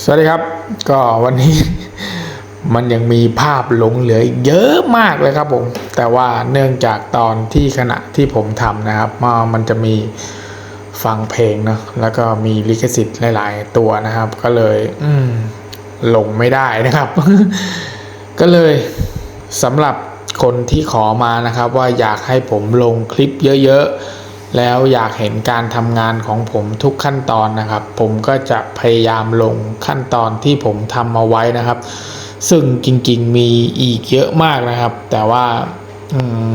สวัสดีครับ ก็วันนี้ มันยังมีภาพหลงเหลืออีกเยอะมากเลยครับผม แต่ว่าเนื่องจากตอนที่ขณะที่ผมทำนะครับมามันจะมีฟังเพลงเนาะแล้วก็มีลิขสิทธิ์หลาย ๆ ตัวนะครับ ก็เลยอืหลงไม่ได้นะครับ ก็เลยสำหรับคนที่ขอมานะครับ ว่าอยากให้ผมลงคลิปเยอะ ๆ แล้วอยากเห็นการทำงานของผมทุกขั้นตอนนะครับ ผมก็จะพยายามลงขั้นตอนที่ผมทำมาไว้นะครับ ซึ่งจริงๆมีอีกเยอะมากนะครับ แต่ว่าอืม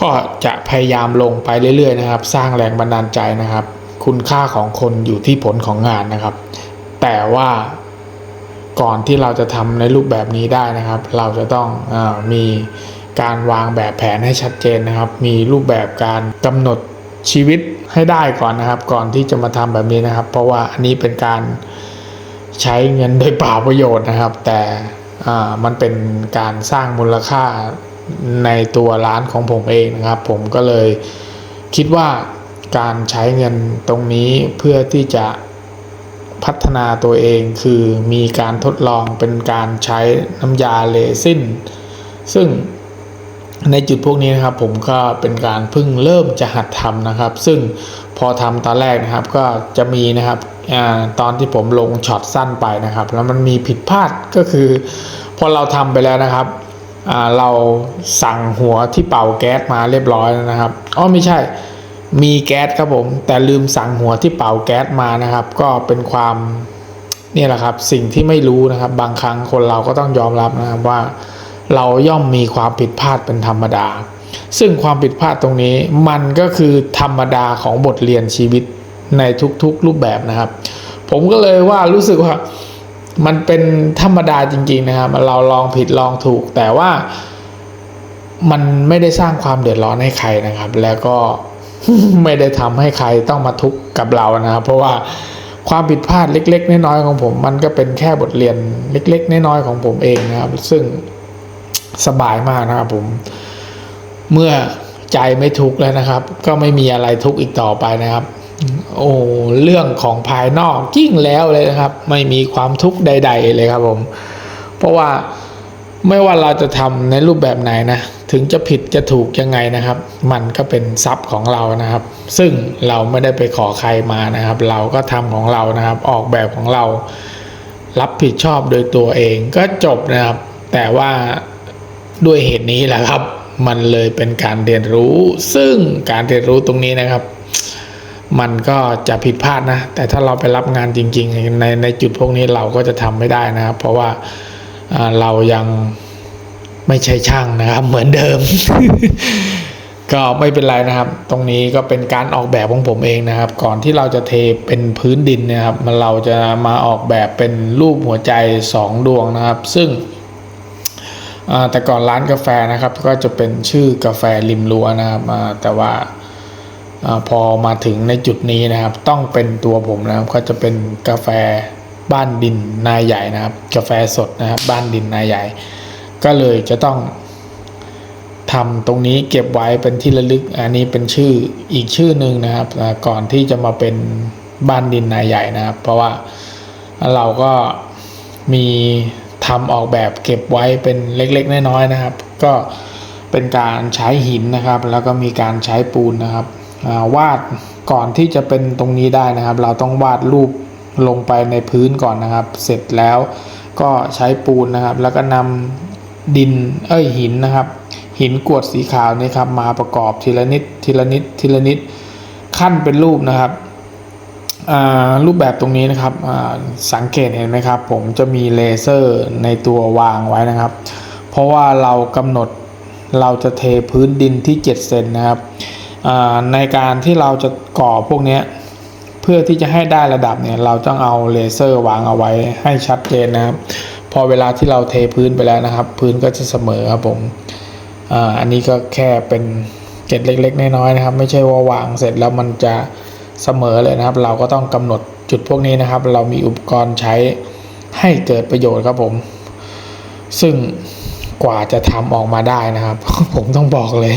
ก็จะพยายามลงไปเรื่อยๆนะครับ สร้างแรงบันดาลใจนะครับ คุณค่าของคนอยู่ที่ผลของงานนะครับ แต่ว่าก่อนที่เราจะทำในรูปแบบนี้ได้นะครับ เราจะต้องอมี การวางแบบแผนให้ชัดเจนนะครับ มีรูปแบบการกำหนดชีวิตให้ได้ก่อนนะครับ ก่อนที่จะมาทำแบบนี้นะครับ เพราะว่าอันนี้เป็นการใช้เงินโดยเปล่าประโยชน์นะครับ แต่มันเป็นการสร้างมูลค่าในตัวร้านของผมเองนะครับ ผมก็เลยคิดว่าการใช้เงินตรงนี้เพื่อที่จะพัฒนาตัวเองคือมีการทดลองเป็นการใช้น้ำยาเลซินซึ่ง ในจุดพวกนี้นะครับผมก็เป็นการเพิ่งเริ่มจะหัดทำนะครับ ซึ่งพอทำตอนแรกนะครับก็จะมีนะครับอตอนที่ผมลงช็อตสั้นไปนะครับ แล้วมันมีผิดพลาดก็คือพอเราทำไปแล้วนะครับเราสั่งหัวที่เป่าแก๊สมาเรียบร้อยแล้วนะครับอ๋อไม่ใช่มีแก๊สครับผมแต่ลืมสั่งหัวที่เป่าแก๊สมานะครับ ก็เป็นความนี่แหละครับสิ่งที่ไม่รู้นะครับ บางครั้งคนเราก็ต้องยอมรับนะครับว่า เราย่อมมีความผิดพลาดเป็นธรรมดา ซึ่งความผิดพลาดตรงนี้มันก็คือธรรมดาของบทเรียนชีวิตในทุกๆรูปแบบนะครับ ผมก็เลยว่ารู้สึกว่ามันเป็นธรรมดาจริง ๆนะครับ เราลองผิดลองถูก แต่ว่ามันไม่ได้สร้างความเดือดร้อนให้ใครนะครับ แล้วก็ไม่ได้ทำให้ใครต้องมาทุกข์กับเรานะครับ เพราะว่าความผิดพลาดเล็ก ๆ น้อยๆของผม มันก็เป็นแค่บทเรียนเล็ก ๆ น้อยๆของผมเองนะครับ ซึ่ง สบายมากนะครับผม เมื่อใจไม่ทุกข์แล้วนะครับ ก็ไม่มีอะไรทุกข์อีกต่อไปนะครับ โอ้เรื่องของภายนอกยิ่งแล้วเลยนะครับ ไม่มีความทุกข์ใด ๆ เลยครับผม เพราะว่าไม่ว่าเราจะทำในรูปแบบไหนนะ ถึงจะผิดจะถูกยังไงนะครับ มันก็เป็นทรัพย์ของเรานะครับ ซึ่งเราไม่ได้ไปขอใครมานะครับ เราก็ทำของเรานะครับ ออกแบบของเรา รับผิดชอบโดยตัวเองก็จบนะครับ แต่ว่า ด้วยเหตุนี้แหละครับ มันเลยเป็นการเรียนรู้ ซึ่งการเรียนรู้ตรงนี้นะครับ มันก็จะผิดพลาดนะ แต่ถ้าเราไปรับงานจริง ๆ ในในจุดพวกนี้เราก็จะทำไม่ได้นะครับ เพราะว่าเรายังไม่ใช่ช่างนะครับ เหมือนเดิม ก็ไม่เป็นไรนะครับ ตรงนี้ก็เป็นการออกแบบของผมเองนะครับ ก่อนที่เราจะเทเป็นพื้นดินนะครับ มันเราจะมาออกแบบเป็นรูปหัวใจสองดวงนะครับ ซึ่ง แต่ก่อนร้านกาแฟนะครับ ก็จะเป็นชื่อกาแฟริมรั้วนะครับแต่ว่าอพอมาถึงในจุดนี้นะครับ ต้องเป็นตัวผมนะครับ ก็จะเป็นกาแฟบ้านดินนายใหญ่นะครับ กาแฟสดนะครับ บ้านดินนายใหญ่ ก็เลยจะต้องทำตรงนี้เก็บไว้เป็นที่ระลึก อันนี้เป็นชื่ออีกชื่อหนึ่งนะครับ ก่อนที่จะมาเป็นบ้านดินนายใหญ่นะครับ เพราะว่าเราก็มี ทำออกแบบเก็บไว้เป็นเล็กๆน้อยๆนะครับ ก็เป็นการใช้หินนะครับ แล้วก็มีการใช้ปูนนะครับาวาดก่อนที่จะเป็นตรงนี้ได้นะครับ เราต้องวาดรูปลงไปในพื้นก่อนนะครับ เสร็จแล้วก็ใช้ปูนนะครับ แล้วก็นำดินเอ้ยหินนะครับ หินกวดสีขาวนี่ครับมาประกอบทีละนิดทีละนิดทีละนิดขั้นเป็นรูปนะครับ รูปแบบตรงนี้นะครับสังเกตเห็นไหมครับ ผมจะมีเลเซอร์ในตัววางไว้นะครับ เพราะว่าเรากำหนดเราจะเทพื้นดินที่ 7 เซนนะครับในการที่เราจะก่อพวกนี้เพื่อที่จะให้ได้ระดับเนี่ยเราต้องเอาเลเซอร์วางเอาไว้ให้ชัดเจนนะครับ พอเวลาที่เราเทพื้นไปแล้วนะครับ พื้นก็จะเสมอครับผมออันนี้ก็แค่เป็นเกร็ดเล็ก ๆ น้อยๆนะครับ ไม่ใช่ว่าวางเสร็จแล้วมันจะ เสมอเลยนะครับ เราก็ต้องกำหนดจุดพวกนี้นะครับ เรามีอุปกรณ์ใช้ให้เกิดประโยชน์ครับผม ซึ่งกว่าจะทำออกมาได้นะครับ ผมต้องบอกเลย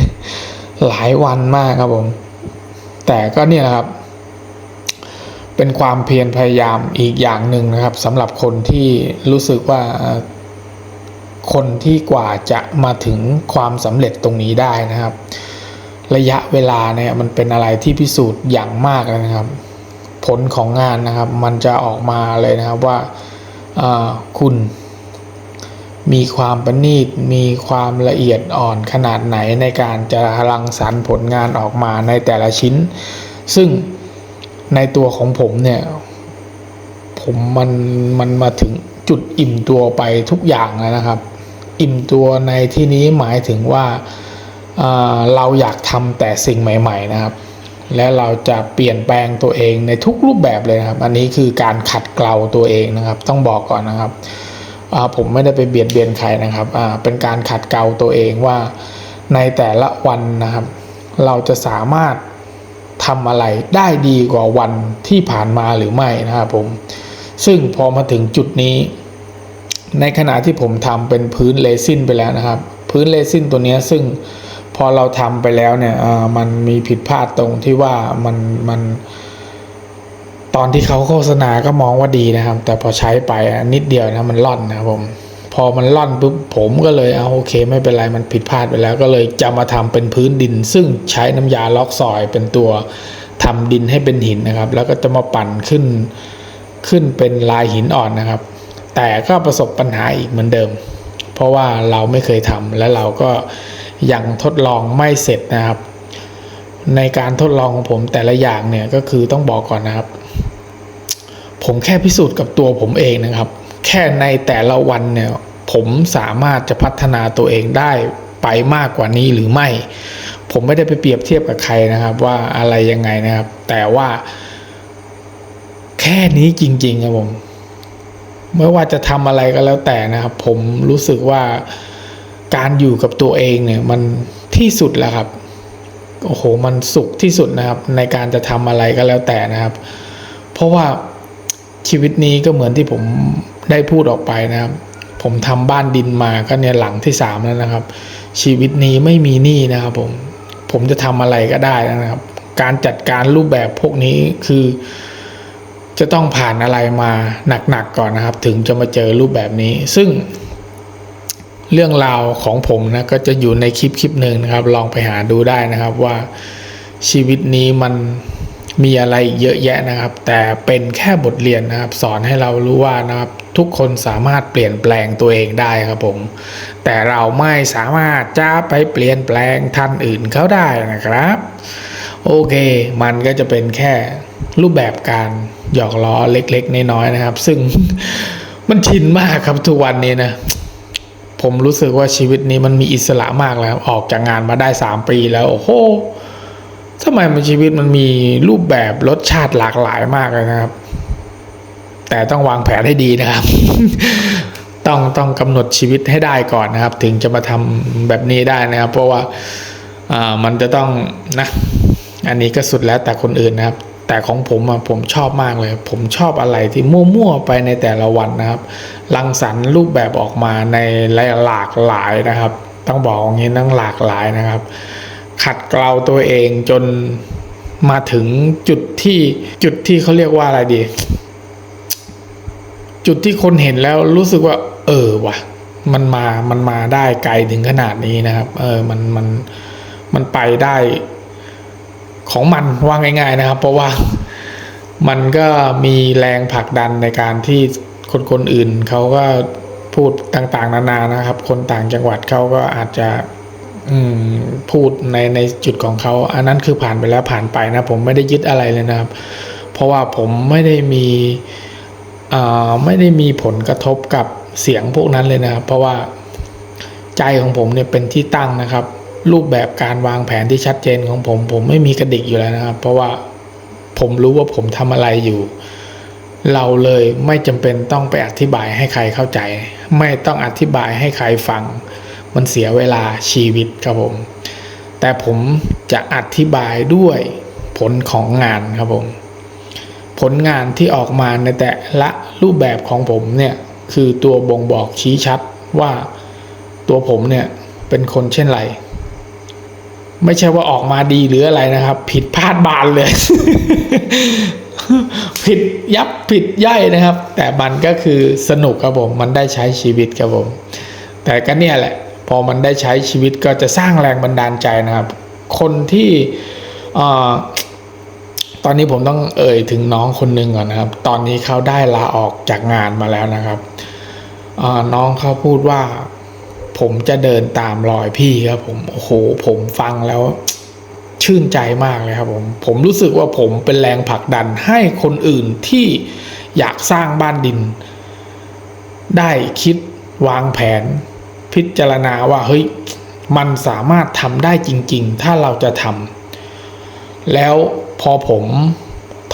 หลายวันมากครับผม แต่ก็เนี่ยแหละครับ เป็นความเพียรพยายามอีกอย่างหนึ่งนะครับสำหรับคนที่รู้สึกว่าคนที่กว่าจะมาถึงความสำเร็จตรงนี้ได้นะครับ ระยะเวลาเนี่ยมันเป็นอะไรที่พิสูจน์อย่างมากเลยนะครับ ผลของงานนะครับ มันจะออกมาเลยนะครับว่าาคุณมีความประณีต มีความละเอียดอ่อนขนาดไหนในการจะรังสรรค์ผลงานออกมาในแต่ละชิ้น ซึ่งในตัวของผมเนี่ย ผมมันมันมาถึงจุดอิ่มตัวไปทุกอย่างแล้วนะครับ อิ่มตัวในที่นี้หมายถึงว่า เราอยากทำแต่สิ่งใหม่ ๆ นะครับ และเราจะเปลี่ยนแปลงตัวเองในทุกรูปแบบเลยนะครับ อันนี้คือการขัดเกลาตัวเองนะครับ ต้องบอกก่อนนะครับผมไม่ได้ไปเบียดเบียนใครนะครับเป็นการขัดเกลาตัวเองว่าในแต่ละวันนะครับ เราจะสามารถทำอะไรได้ดีกว่าวันที่ผ่านมาหรือไม่นะครับผมซึ่งพอมาถึงจุดนี้ ในขณะที่ผมทำเป็นพื้นเลซินไปแล้วนะครับ พื้นเลซินตัวนี้ซึ่ง อเราทำไปแล้วเนี่ยมันมีผิดพลาดตรงที่ว่ามันมันตอนที่เขาโฆษณาก็มองว่าดีนะครับ แต่พอใช้ไปนิดเดียวนะมันล่อนนะครับผมพอมันล่อนปุ๊บผมก็เลยเอาโอเค ไม่เป็นไรมันผิดพลาดไปแล้ว ก็เลยจะมาทำเป็นพื้นดิน ซึ่งใช้น้ำยาล็อกซอยเป็นตัวทำดินให้เป็นหินนะครับ แล้วก็จะมาปั่นขึ้นขึ้นเป็นลายหินอ่อนนะครับ แต่ก็ประสบปัญหาอีกเหมือนเดิม เพราะว่าเราไม่เคยทำและเราก็ ยังทดลองไม่เสร็จนะครับ ในการทดลองของผมแต่ละอย่างเนี่ยก็คือต้องบอกก่อนนะครับ ผมแค่พิสูจน์กับตัวผมเองนะครับ แค่ในแต่ละวันเนี่ยผมสามารถจะพัฒนาตัวเองได้ไปมากกว่านี้หรือไม่ ผมไม่ได้ไปเปรียบเทียบกับใครนะครับ ว่าอะไรยังไงนะครับ แต่ว่า แค่นี้จริง ๆ ครับผมไม่ว่าจะทำอะไรก็แล้วแต่นะครับ ผมรู้สึกว่า การอยู่กับตัวเองเนี่ยมันที่สุดแล้วครับ โอ้โห มันสุขที่สุดนะครับ ในการจะทำอะไรก็แล้วแต่นะครับ เพราะว่าชีวิตนี้ก็เหมือนที่ผมได้พูดออกไปนะครับ ผมทำบ้านดินมาก็เนี่ยหลังที่สามแล้วนะครับ ชีวิตนี้ไม่มีหนี้นะครับผม ผมจะทำอะไรก็ได้นะครับ การจัดการรูปแบบพวกนี้คือ จะต้องผ่านอะไรมาหนักๆก่อนนะครับ ถึงจะมาเจอรูปแบบนี้ ซึ่ง เรื่องราวของผมนะก็จะอยู่ในคลิปคลิปหนึ่งนะครับ ลองไปหาดูได้นะครับว่าชีวิตนี้มันมีอะไรเยอะแยะนะครับ แต่เป็นแค่บทเรียนนะครับ สอนให้เรารู้ว่านะครับทุกคนสามารถเปลี่ยนแปลงตัวเองได้ครับผม แต่เราไม่สามารถจะไปเปลี่ยนแปลงท่านอื่นเขาได้นะครับ โอเค มันก็จะเป็นแค่รูปแบบการหยอกล้อเล็กๆน้อยๆนะครับ ซึ่งมันชินมากครับทุกวันนี้นะ ผมรู้สึกว่าชีวิตนี้มันมีอิสระมากแล้วออกจากงานมาได้สามปีแล้วโอ้โหทำไมมันชีวิตมันมีรูปแบบรสชาติหลากหลายมากเลยนะครับ แต่ต้องวางแผนให้ดีนะครับ ต้องต้องกำหนดชีวิตให้ได้ก่อนนะครับ ถึงจะมาทำแบบนี้ได้นะครับ เพราะว่าอ่ามันจะต้องนะ อันนี้ก็สุดแล้วแต่คนอื่นนะครับ แต่ของผมอะผมชอบมากเลย ผมชอบอะไรที่มั่วๆไปในแต่ละวันนะครับรังสรรค์รูปแบบออกมาในหลากหลายนะครับ ต้องบอกอย่างนี้นั่งหลากหลายนะครับ ขัดเกลาตัวเองจนมาถึงจุดที่จุดที่เขาเรียกว่าอะไรดี จุดที่คนเห็นแล้วรู้สึกว่า เออว่ะ มันมามันมาได้ไกลถึงขนาดนี้นะครับ เออมันมันมันไปได้ ของมันว่าง่าย ๆนะครับ เพราะว่ามันก็มีแรงผลักดันในการที่คนคนอื่นเขาก็พูดต่างๆ นานานะครับ คนต่างจังหวัดเขาก็อาจจะพูดในในจุดของเขา อันนั้นคือผ่านไปแล้วผ่านไปนะ ผมไม่ได้ยึดอะไรเลยนะครับ เพราะว่าผมไม่ได้มีไม่ได้มีผลกระทบกับเสียงพวกนั้นเลยนะครับ เพราะว่าใจของผมเนี่ยเป็นที่ตั้งนะครับ รูปแบบการวางแผนที่ชัดเจนของผม ผมไม่มีกระดิกอยู่แล้วนะครับ เพราะว่าผมรู้ว่าผมทำอะไรอยู่ เราเลยไม่จำเป็นต้องไปอธิบายให้ใครเข้าใจ ไม่ต้องอธิบายให้ใครฟัง มันเสียเวลาชีวิตครับผม แต่ผมจะอธิบายด้วยผลของงานครับผม ผลงานที่ออกมาในแต่ละรูปแบบของผมเนี่ยคือตัวบ่งบอกชี้ชัดว่าตัวผมเนี่ยเป็นคนเช่นไร ไม่ใช่ว่าออกมาดีหรืออะไรนะครับ ผิดพลาดบานเลย ผิดยับผิดย่อยนะครับ แต่มันก็คือสนุกครับผม มันได้ใช้ชีวิตครับผม แต่ก็เนี่ยแหละ พอมันได้ใช้ชีวิตก็จะสร้างแรงบันดาลใจนะครับ คนที่อตอนนี้ผมต้องเอ่ยถึงน้องคนหนึ่งก่อนนะครับ ตอนนี้เขาได้ลาออกจากงานมาแล้วนะครับน้องเขาพูดว่า ผมจะเดินตามรอยพี่ครับผมโอ้โหผมฟังแล้ว ชื่นใจมากเลยครับผม ผมรู้สึกว่าผมเป็นแรงผลักดันให้คนอื่นที่อยากสร้างบ้านดิน ได้คิดวางแผน พิจารณาว่าเฮ้ยมันสามารถทำได้จริง ๆ ถ้าเราจะทำแล้วพอผม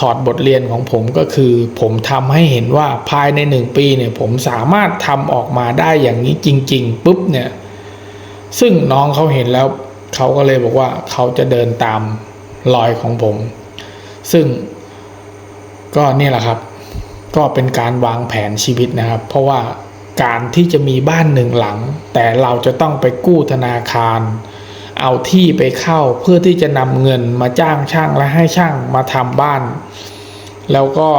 ถอดบทเรียนของผมก็คือ ผมทำให้เห็นว่าภายในหนึ่งปีเนี่ยผมสามารถทำออกมาได้อย่างนี้จริง ๆปุ๊บเนี่ยซึ่งน้องเขาเห็นแล้วเขาก็เลยบอกว่าเขาจะเดินตามรอยของผม ซึ่งก็นี่แหละครับ ก็เป็นการวางแผนชีวิตนะครับ เพราะว่าการที่จะมีบ้านหนึ่งหลัง แต่เราจะต้องไปกู้ธนาคาร เอาที่ไปเข้าเพื่อที่จะนำเงินมาจ้างช่างและให้ช่างมาทำบ้าน แล้วก็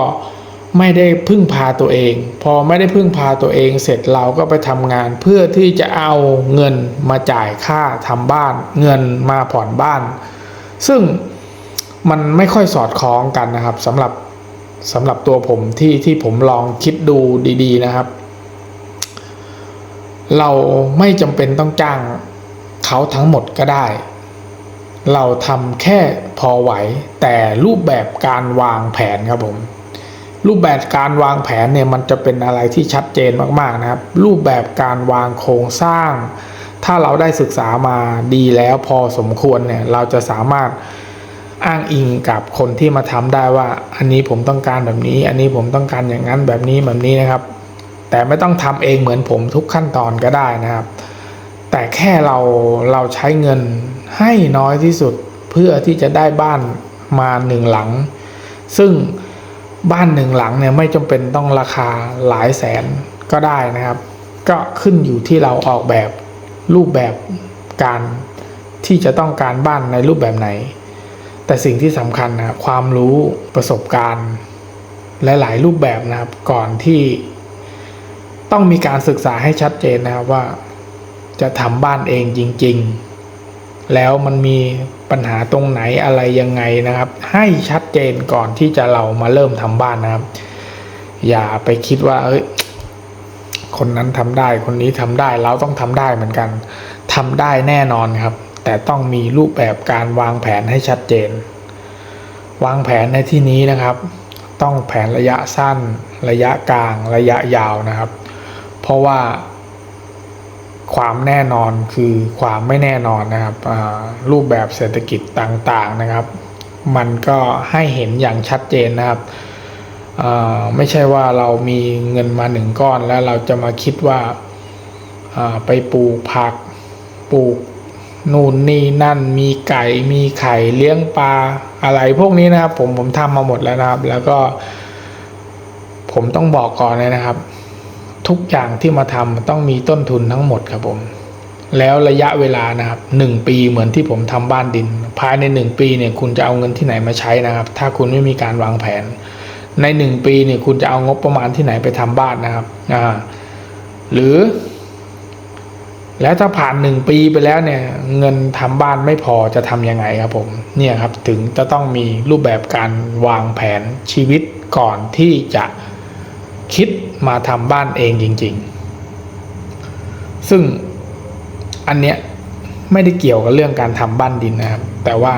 ไม่ได้พึ่งพาตัวเอง พอไม่ได้พึ่งพาตัวเองเสร็จเราก็ไปทำงาน เพื่อที่จะเอาเงินมาจ่ายค่าทำบ้าน เงินมาผ่อนบ้าน ซึ่งมันไม่ค่อยสอดคล้องกันนะครับสำหรับสำหรับตัวผมที่ที่ผมลองคิดดูดี ๆนะครับ เราไม่จำเป็นต้องจ้าง เขาทั้งหมดก็ได้ เราทำแค่พอไหว แต่รูปแบบการวางแผนครับผมรูปแบบการวางแผนเนี่ยมันจะเป็นอะไรที่ชัดเจนมากๆนะครับ รูปแบบการวางโครงสร้าง ถ้าเราได้ศึกษามาดีแล้วพอสมควรเนี่ยเราจะสามารถอ้างอิงกับคนที่มาทำได้ว่า อันนี้ผมต้องการแบบนี้ อันนี้ผมต้องการอย่างนั้นแบบนี้แบบนี้นะครับ แต่ไม่ต้องทำเองเหมือนผมทุกขั้นตอนก็ได้นะครับ แต่แค่เราเราใช้เงินให้น้อยที่สุดเพื่อที่จะได้บ้านมาหนึ่งหลัง ซึ่งบ้านหนึ่งหลังเนี่ยไม่จำเป็นต้องราคาหลายแสนก็ได้นะครับ ก็ขึ้นอยู่ที่เราออกแบบรูปแบบการที่จะต้องการบ้านในรูปแบบไหน แต่สิ่งที่สำคัญนะครับความรู้ประสบการณ์ หลาย ๆ รูปแบบนะครับก่อนที่ต้องมีการศึกษาให้ชัดเจนนะครับว่า จะทำบ้านเองจริง ๆ แล้วมันมีปัญหาตรงไหนอะไรยังไงนะครับ ให้ชัดเจนก่อนที่จะเรามาเริ่มทำบ้านนะครับ อย่าไปคิดว่า เอ้ยคนนั้นทำได้คนนี้ทำได้เราต้องทำได้เหมือนกันทำได้แน่นอนครับ แต่ต้องมีรูปแบบการวางแผนให้ชัดเจน วางแผนในที่นี้นะครับ ต้องแผนระยะสั้น ระยะกลาง ระยะยาวนะครับ เพราะว่า ความแน่นอนคือความไม่แน่นอนนะครับรูปแบบเศรษฐกิจต่างๆนะครับ มันก็ให้เห็นอย่างชัดเจนนะครับไม่ใช่ว่าเรามีเงินมาหนึ่งก้อนแล้วเราจะมาคิดว่าไปปลูกผักปลูกนู่นนี่นั่นมีไก่มีไข่เลี้ยงปลาอะไรพวกนี้นะครับ ผมผมทำมาหมดแล้วนะครับ แล้วก็ ผมต้องบอกก่อนเลยนะครับ ทุกอย่างที่มาทำต้องมีต้นทุนทั้งหมดครับผม แล้วระยะเวลานะครับหนึ่งปีเหมือนที่ผมทำบ้านดิน ภายในหนึ่งปีเนี่ยคุณจะเอาเงินที่ไหนมาใช้นะครับ ถ้าคุณไม่มีการวางแผน ในหนึ่งปีเนี่ยคุณจะเอางบประมาณที่ไหนไปทำบ้านนะครับอ่าหรือ แล้วถ้าผ่านหนึ่งปีไปแล้วเนี่ย เงินทำบ้านไม่พอจะทำยังไงครับผม เนี่ยครับถึงจะต้องมีรูปแบบการวางแผนชีวิตก่อนที่จะ คิดมาทำบ้านเองจริง ๆ ซึ่งอันเนี้ยไม่ได้เกี่ยวกับเรื่องการทำบ้านดินนะครับ แต่ว่า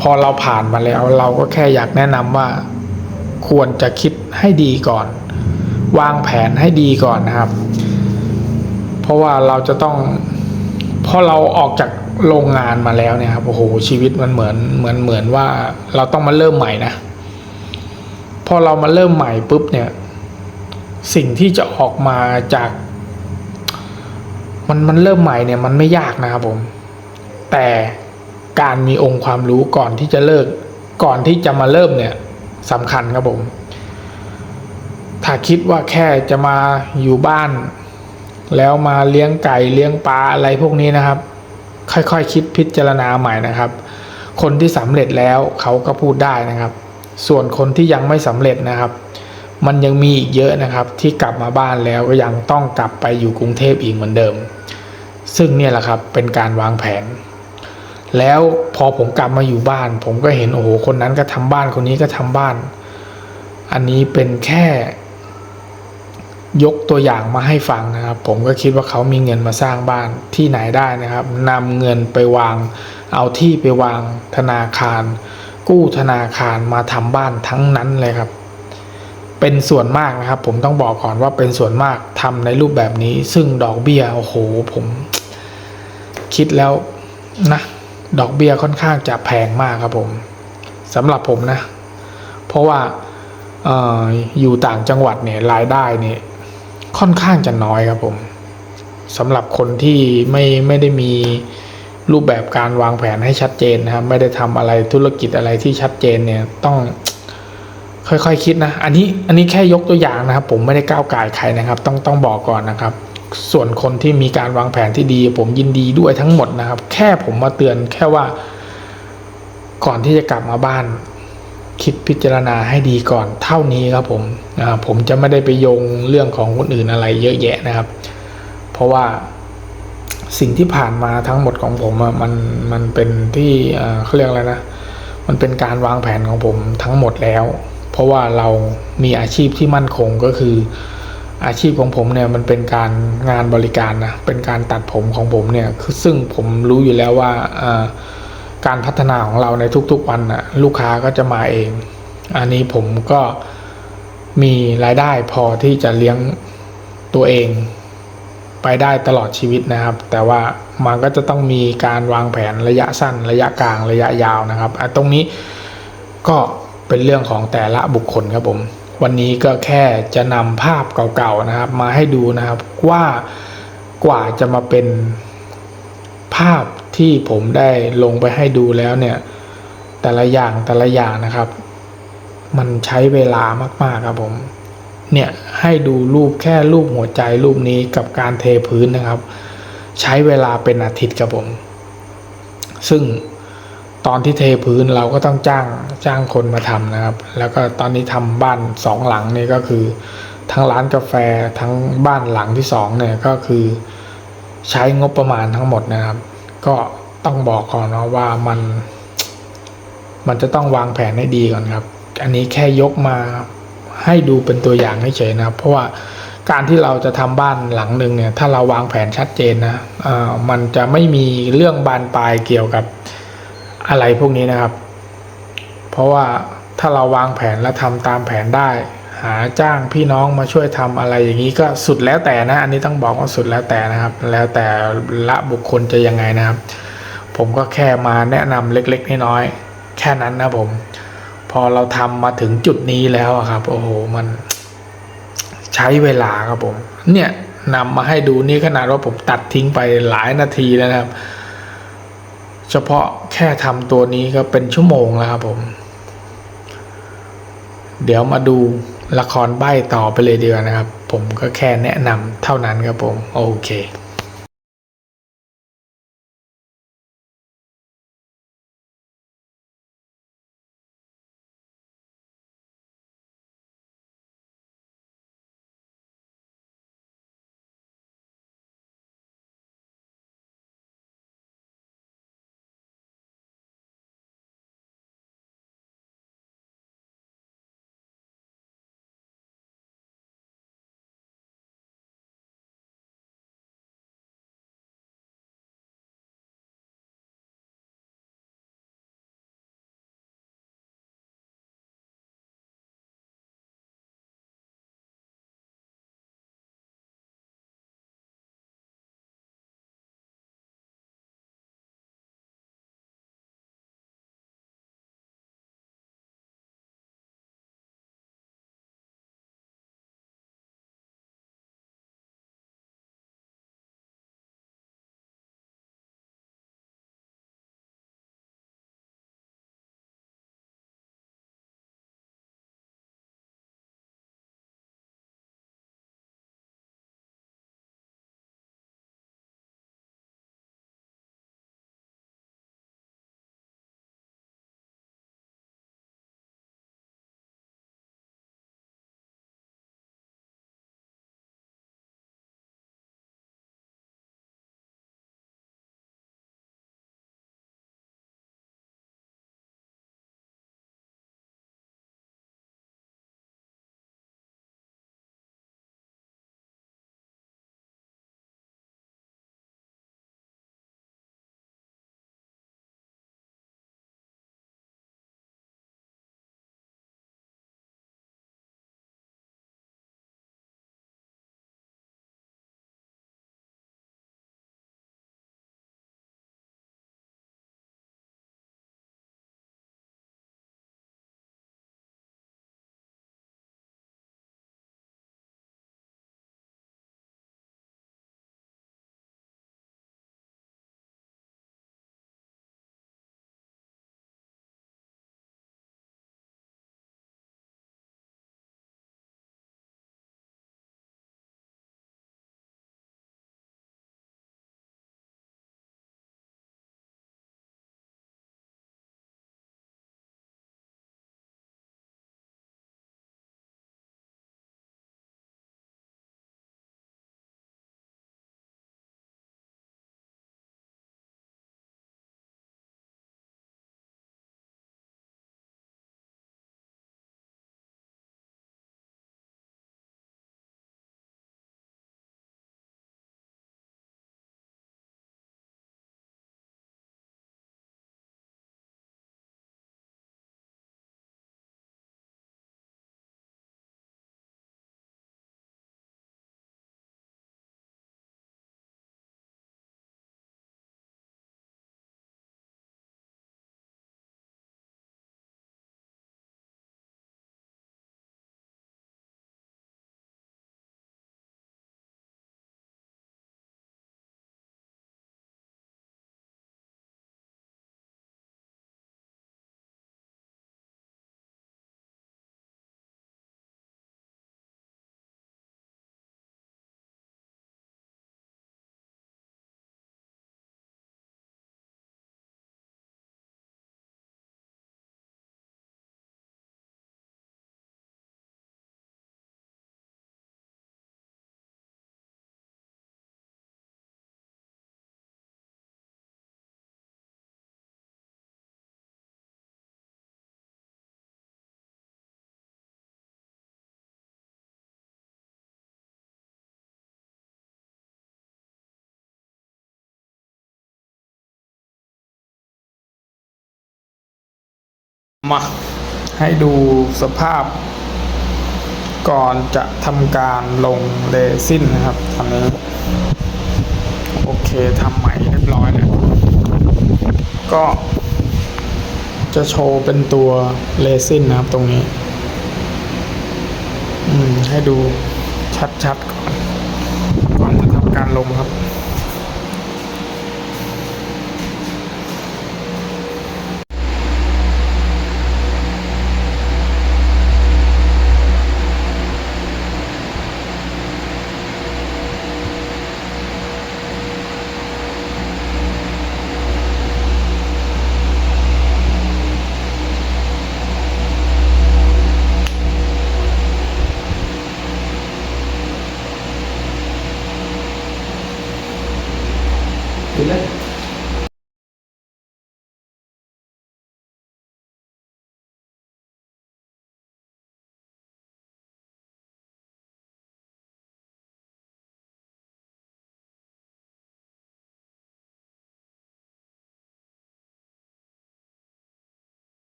พอเราผ่านมาแล้ว เราก็แค่อยากแนะนำว่า ควรจะคิดให้ดีก่อน วางแผนให้ดีก่อนนะครับ เพราะว่าเราจะต้องพอเราออกจากโรงงานมาแล้วเนี่ยครับโอ้โหชีวิตมันเหมือนเหมือนเหมือนว่าเราต้องมาเริ่มใหม่นะ พอเรามาเริ่มใหม่ปุ๊บเนี่ย สิ่งที่จะออกมาจาก มันมันเริ่มใหม่เนี่ยมันไม่ยากนะครับผม แต่การมีองค์ความรู้ก่อนที่จะเลิก ก่อนที่จะมาเริ่มเนี่ยสำคัญครับผม ถ้าคิดว่าแค่จะมาอยู่บ้าน แล้วมาเลี้ยงไก่เลี้ยงปลาอะไรพวกนี้นะครับ ค่อยๆคคิดพิจารณาใหม่นะครับ คนที่สำเร็จแล้วเขาก็พูดได้นะครับ ส่วนคนที่ยังไม่สำเร็จนะครับ มันยังมีอีกเยอะนะครับที่กลับมาบ้านแล้วก็ยังต้องกลับไปอยู่กรุงเทพอีกเหมือนเดิม ซึ่งเนี่ยแหละครับเป็นการวางแผน แล้วพอผมกลับมาอยู่บ้าน ผมก็เห็นโอ้โหคนนั้นก็ทำบ้านคนนี้ก็ทำบ้าน อันนี้เป็นแค่ยกตัวอย่างมาให้ฟังนะครับ ผมก็คิดว่าเขามีเงินมาสร้างบ้านที่ไหนได้นะครับนำเงินไปวาง เอาที่ไปวางธนาคาร กู้ธนาคารมาทำบ้านทั้งนั้นเลยครับ เป็นส่วนมากนะครับ ผมต้องบอกก่อนว่าเป็นส่วนมากทำในรูปแบบนี้ ซึ่งดอกเบี้ยโอ้โหผม คิดแล้วนะ ดอกเบี้ยค่อนข้างจะแพงมากครับผมสำหรับผมนะ เพราะว่าเอออยู่ต่างจังหวัดเนี่ยรายได้เนี่ยค่อนข้างจะน้อยครับผมสำหรับคนที่ไม่ไม่ได้มีรูปแบบการวางแผนให้ชัดเจนนะครับ ไม่ได้ทำอะไรธุรกิจอะไรที่ชัดเจนเนี่ยต้อง ค่อยๆคคิดนะ อันนี้อันนี้แค่ยกตัวอย่างนะครับ ผมไม่ได้ก้าวไก่ใครนะครับ ต้องต้องบอกก่อนนะครับ ส่วนคนที่มีการวางแผนที่ดี ผมยินดีด้วยทั้งหมดนะครับ แค่ผมมาเตือนแค่ว่า ก่อนที่จะกลับมาบ้าน คิดพิจารณาให้ดีก่อน เท่านี้ครับผมผมจะไม่ได้ไปโยงเรื่องของคนอื่นอะไรเยอะแยะนะครับ เพราะว่าสิ่งที่ผ่านมาทั้งหมดของผมมันมันเป็นที่เขาเรียกอะไรนะ มันเป็นการวางแผนของผมทั้งหมดแล้ว เพราะว่าเรามีอาชีพที่มั่นคงก็คือ อาชีพของผมเนี่ยมันเป็นการงานบริการนะเป็นการตัดผมของผมเนี่ยคือซึ่งผมรู้อยู่แล้วว่าการพัฒนาของเราในทุกๆวันนะลูกค้าก็จะมาเอง อันนี้ผมก็มีรายได้พอที่จะเลี้ยงตัวเองไปได้ตลอดชีวิตนะครับ แต่ว่ามันก็จะต้องมีการวางแผนระยะสั้น ระยะกลางระยะยาวนะครับตรงนี้ก็ เป็นเรื่องของแต่ละบุคคลครับผม วันนี้ก็แค่จะนำภาพเก่าๆนะครับ มาให้ดูนะครับว่ากว่าจะมาเป็นภาพที่ผมได้ลงไปให้ดูแล้วเนี่ย แต่ละอย่างแต่ละอย่างนะครับ มันใช้เวลามากๆครับผม เนี่ยให้ดูรูปแค่รูปหัวใจรูปนี้กับการเทพื้นนะครับ ใช้เวลาเป็นอาทิตย์ครับผม ซึ่ง ตอนที่เทพื้นเราก็ต้องจ้างจ้างคนมาทำนะครับ แล้วก็ตอนนี้ทำบ้านสองหลังนี่ก็คือ ทั้งร้านกาแฟทั้งบ้านหลังที่สองเนี่ยก็คือใช้งบประมาณทั้งหมดนะครับ ก็ต้องบอกก่อนนะว่ามัน มันจะต้องวางแผนให้ดีก่อนครับ อันนี้แค่ยกมาให้ดูเป็นตัวอย่างเฉยๆนะครับ เพราะว่าการที่เราจะทำบ้านหลังหนึ่งเนี่ย ถ้าเราวางแผนชัดเจนนะอ่อมันจะไม่มีเรื่องบานปลายเกี่ยวกับ อะไรพวกนี้นะครับ เพราะว่าถ้าเราวางแผนและทำตามแผนได้ หาจ้างพี่น้องมาช่วยทำอะไรอย่างนี้ก็สุดแล้วแต่นะ อันนี้ต้องบอกว่าสุดแล้วแต่นะครับ แล้วแต่ละบุคคลจะยังไงนะครับ ผมก็แค่มาแนะนำเล็กๆน้อยๆแค่นั้นนะผม พอเราทำมาถึงจุดนี้แล้วครับ โอ้โหมันใช้เวลาครับผม เนี่ยนำมาให้ดูนี่ขนาดว่าผมตัดทิ้งไปหลายนาทีแล้วนะครับ เฉพาะแค่ทำตัวนี้ก็เป็นชั่วโมงแล้วครับผม เดี๋ยวมาดูละครใบ้ต่อไปเลยดีกว่านะครับ ผมก็แค่แนะนำเท่านั้นครับผม โอเค มาให้ดูสภาพ ก่อนจะทำการลงเรซินนะครับตอนนี้โอเคทำใหม่เรียบร้อยแล้วก็ จะโชว์เป็นตัวเรซินนะครับตรงนี้ อืมให้ดูชัดๆก่อน ก่อนจะทำการลงครับ